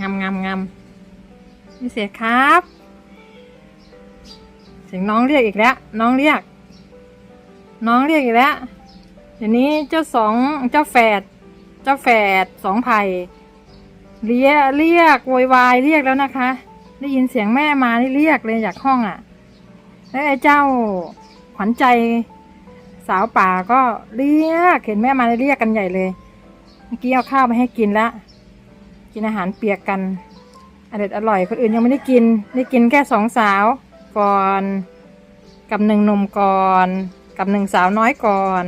งามงามงามพิเศษครับเสียงน้องเรียกอีกแล้ว น้องเรียก น้องเรียกอีกแล้วเดี๋ยวนี้เจ้าสองเจ้าแฝดเจ้าแฝดสองไผ่เรียกเรียกโวยวายเรียกแล้วนะคะ ได้ยินเสียงแม่มานี่เรียกเลยจากห้องอะ่ะแล้วไอ้เจ้าขวัญใจสาวป่าก็เรียกเห็นแม่มาเรียกกันใหญ่เลย เมื่อกี้เอาข้าวไปให้กินแล้ว กินอาหารเปียกกันอร่อยอร่อยคนอื่นยังไม่ได้กิน ได้กินแค่สองสาวก่อน กับหนึ่งนมก่อน กับหนึ่งสาวน้อยก่อน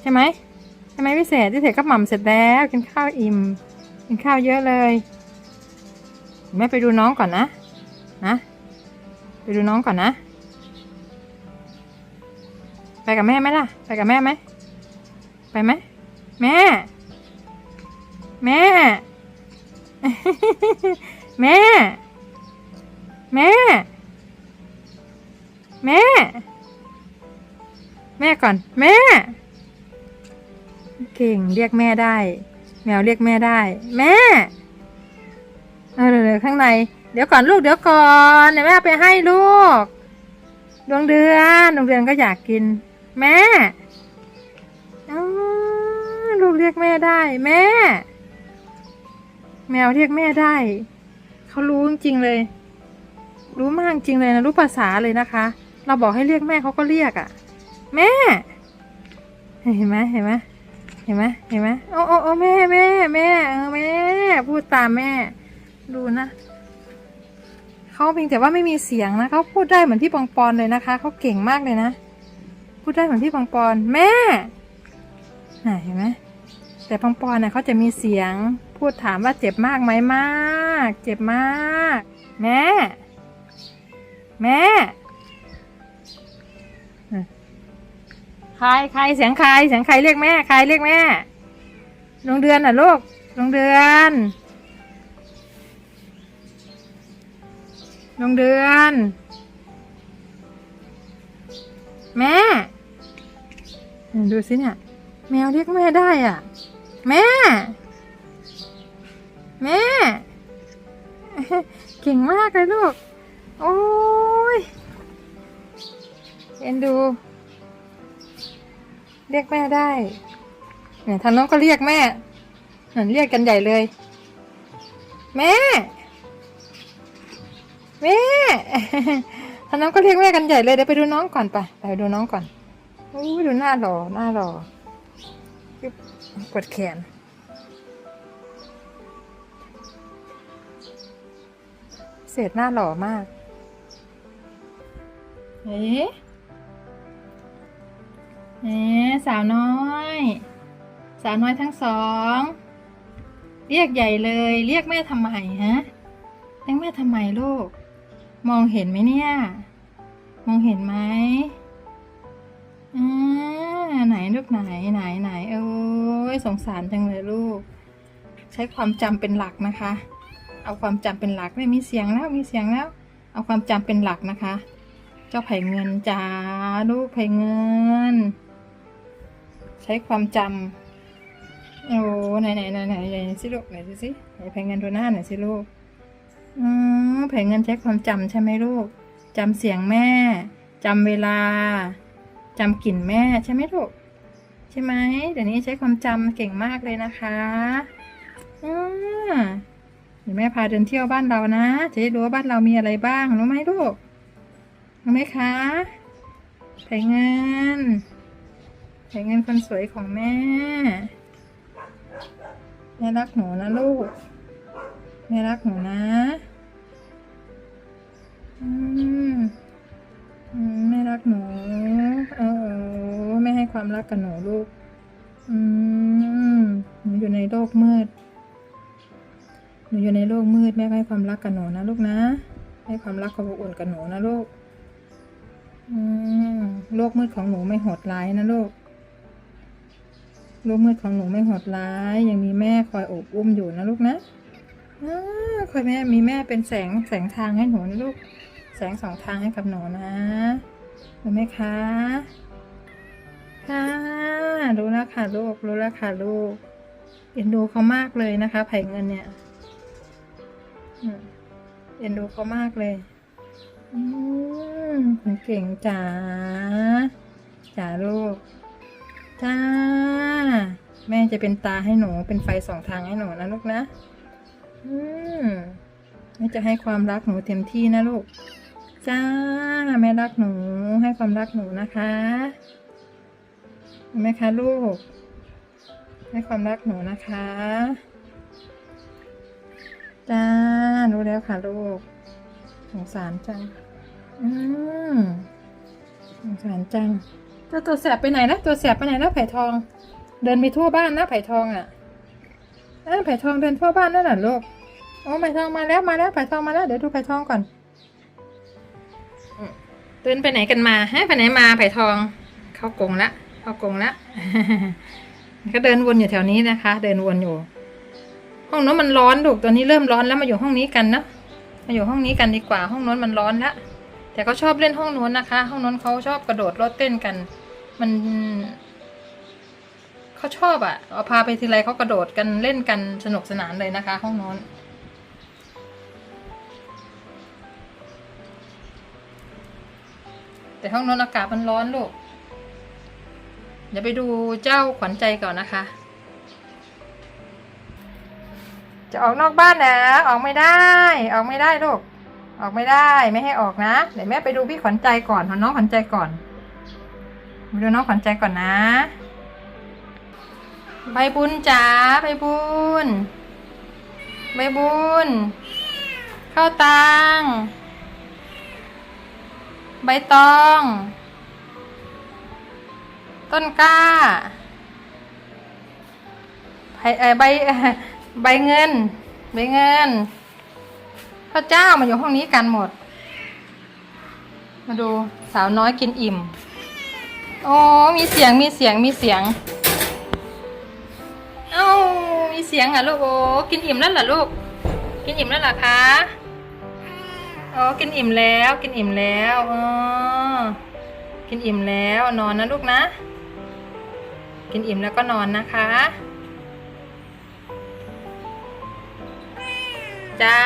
ใช่ไหมใช่ไหมพิเศษพิเศษก็หม่ำเสร็จแล้วกินข้าวอิ่มกินข้าวเยอะเลยแม่ไปดูน้องก่อนนะนะไปดูน้องก่อนนะ ไปกับแม่ไหมล่ะ ไปกับแม่ไหมไปไหมแม่ แม่ ก่อน แม่ เก่งเรียกแม่ได้ แมวเรียกแม่ได้ แม่เออเดี๋ยวข้างใน เดี๋ยวก่อนลูกเดี๋ยวก่อนเดี๋ยวแม่ไปให้ลูก ดวงเดือนดวงเดือนก็อยากกิน แม่อลูกเรียกแม่ได้ แม่ แมวเรียกแม่ได้เขารู้จริงเลย รู้มากจริงเลยนะรู้ภาษาเลยนะคะ เราบอกให้เรียกแม่เขาก็เรียกอะ่ะ แม่ เห็นไหมเห็นไหมเห็นไหมเห็นไหมโอ้โอ้โอ้แม่แม่แม่เออแม่ พูดตามแม่ ดูนะเขาเพียงแต่ว่าไม่มีเสียงนะเขาพูดได้เหมือนพี่ปองปอนเลยนะคะเขาเก่งมากเลยนะ พูดได้เหมือนพี่ปองปอนแม่น่ะเห็นไหมแต่ปองปอนเน่ะเขาจะมีเสียง พูดถามว่าเจ็บมากไหมมาก เจ็บมาก แม่ แม่ ใครใครเสียงใครเสียงใครเรียกแม่ใครเรียกแม่ดวงเดือนน่ะลูกดวงเดือนดวงเดือน แม่ ดูสิเนี่ย แมวเรียกแม่ได้อะ แม่ แม่ เก่งมากเลยลูก โอ้ยเอ็นดู เรียกแม่ได้เนี่ยทางน้องก็เรียกแม่เหมือนเรียกกันใหญ่เลย แม่ แม่ทางน้องก็เรียกแม่กันใหญ่เลยเดี๋ยวไปดูน้องก่อนไปไปดูน้องก่อนโอ้ดูหน้าหล่อหน้าหล่อกดแขนเศษหน้าหล่อมาก เอ๊ะ เอ๊ะสาวน้อย สาวน้อยทั้งสอง เรียกใหญ่เลย เรียกแม่ทำไมฮะเรียกแม่ทำไมลูก มองเห็นไหมเนี่ย มองเห็นไหมอ่าไหนลูกไหนไหนไหนเอ้ยสงสารจังเลยลูก ใช้ความจำเป็นหลักนะคะ เอาความจำเป็นหลักไม่มีเสียงแล้วมีเสียงแล้ว เอาความจำเป็นหลักนะคะ เจ้าไผ่เงินจ้าลูกไผ่เงิน ใช้ความจำโอ้ไหนไหนไหนไหนไหนสิลูกไหนดูสิไหนไผ่เงินดูหน้าไหนสิลูกอืมไผ่เงินใช้ความจำใช่ไหมลูกจำเสียงแม่จำเวลาจำกลิ่นแม่ใช่ไหมลูกใช่ไหมเดี๋ยวนี้ใช้ความจำเก่งมากเลยนะคะอืมเดี๋ยวแม่พาเดินเที่ยวบ้านเรานะ จะได้รู้ว่าบ้านเรามีอะไรบ้างรู้ไหมลูกรู้ไหมคะไผ่เงิน ไผ่เงินคนสวยของแม่ แม่รักหนูนะลูก แม่รักหนูนะอืมแม่รักหนู เออแม่ให้ความรักกับหนูลูก อืมหนูอยู่ในโลกมืด หนูอยู่ในโลกมืดแม่ให้ความรักกับหนูนะลูกนะ ให้ความรักความอบอุ่นกับหนูนะลูกอืมโลกมืดของหนูไม่โหดร้ายนะลูก ลูกมืดของหนูไม่โหดร้าย ยังมีแม่คอยโอบอุ้มอยู่นะลูกนะอคอยแม่มีแม่เป็นแสงแสงทางให้หนูนะลูก แสงสองทางให้กับหนูนะรู้ไหมคะ ค่ะ รู้แล้วค่ะลูก รู้แล้วค่ะลูกเอ็นดูเขามากเลยนะคะ ไผ่เงินเนี่ยเอ็นดูเขามากเลย อืมเก่งจ๋าจ๋าลูก จ้า แม่จะเป็นตาให้หนู เป็นไฟสองทางให้หนูนะลูกนะ อืมแม่จะให้ความรักหนูเต็มที่นะลูก จ้า แม่รักหนู ให้ความรักหนูนะคะเห็นไหมคะลูก ให้ความรักหนูนะคะ จ้า รู้แล้วค่ะลูก สงสารจัง อืมสงสารจัง ตัวตัวแสบไปไหนแล้วตัวแสบไปไหนแล้วไผ่ทอง เดินไปทั่วบ้านนะไผ่ทองอะเออไผ่ทองเดินทั่วบ้านนั่นแหละลูกโอ้ไผ่ทองมาแล้วมาแล้วไผ่ทองมาแล้วเดี๋ยวดูไผ่ทองก่อนเดินไปไหนกันมาฮะไปไหนมาไผ่ทอง เข้ากงละเข้ากงละก็เดินวนอยู่แถวนี้นะคะ เดินวนอยู่ห้องโน้นมันร้อนลูกตอนนี้เริ่มร้อนแล้วมาอยู่ห้องนี้กันนะมาอยู่ห้องนี้กันดีกว่าห้องโน้นมันร้อนละแต่เขาชอบเล่นห้องโน้นนะคะ ห้องโน้นเขาชอบกระโดดโลดเต้นกัน มันเขาชอบอะ่ะเอาพาไปทีไรเขากระโดดกันเล่นกันสนุกสนานเลยนะคะ ห้องน้นแต่ห้องน้นอากาศมันร้อนลูกเดี๋ยวไปดูเจ้าขวัญใจก่อนนะคะ จะออกนอกบ้านนะ ออกไม่ได้ ออกไม่ได้ลูกออกไม่ได้ไม่ให้ออกนะ เดี๋ยวแม่ไปดูพี่ขวัญใจก่อนเอน้องขวัญใจก่อน ไปดูน้องขวัญใจก่อนนะ ใบบุญจ๋าใบบุญ ใบบุญ เข้าตัง ใบตอง ต้นกล้าใบใบเอ่อใบเงิน ใบเงินพระเจ้ามาอยู่ห้องนี้กันหมด มาดูสาวน้อยกินอิ่ม โอ้มีเสียง มีเสียง มีเสียง เอ้า มีเสียงอะลูกโอ้กินอิ่มแล้วเหรอลูก กินอิ่มแล้วเหรอคะอ๋อ กินอิ่มแล้ว กินอิ่มแล้วอ๋อกินอิ่มแล้ว นอนนะลูกนะ กินอิ่มแล้วก็นอนนะคะ จ้า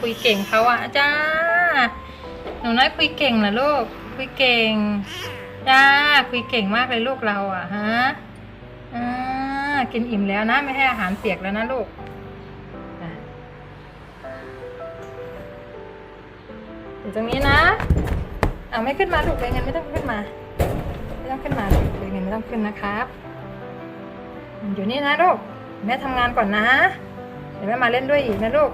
คุยเก่งเขาอะจ้า หนูน้อยคุยเก่งเหรอลูก คุยเก่ง จ้าคุยเก่งมากเลยลูกเราอะฮะอ่ากินอิ่มแล้วนะ ไม่ให้อาหารเปียกแล้วนะลูกอยู่ตรงนี้นะเอาไม่ขึ้นมาลูกเลยเงินไม่ต้องขึ้นมา ไม่ต้องขึ้นมาลูกเลยเงินไม่ต้องขึ้นนะครับ อยู่นี่นะลูกแม่ทำงานก่อนนะเดี๋ยวแม่มาเล่นด้วยอีกนะลูก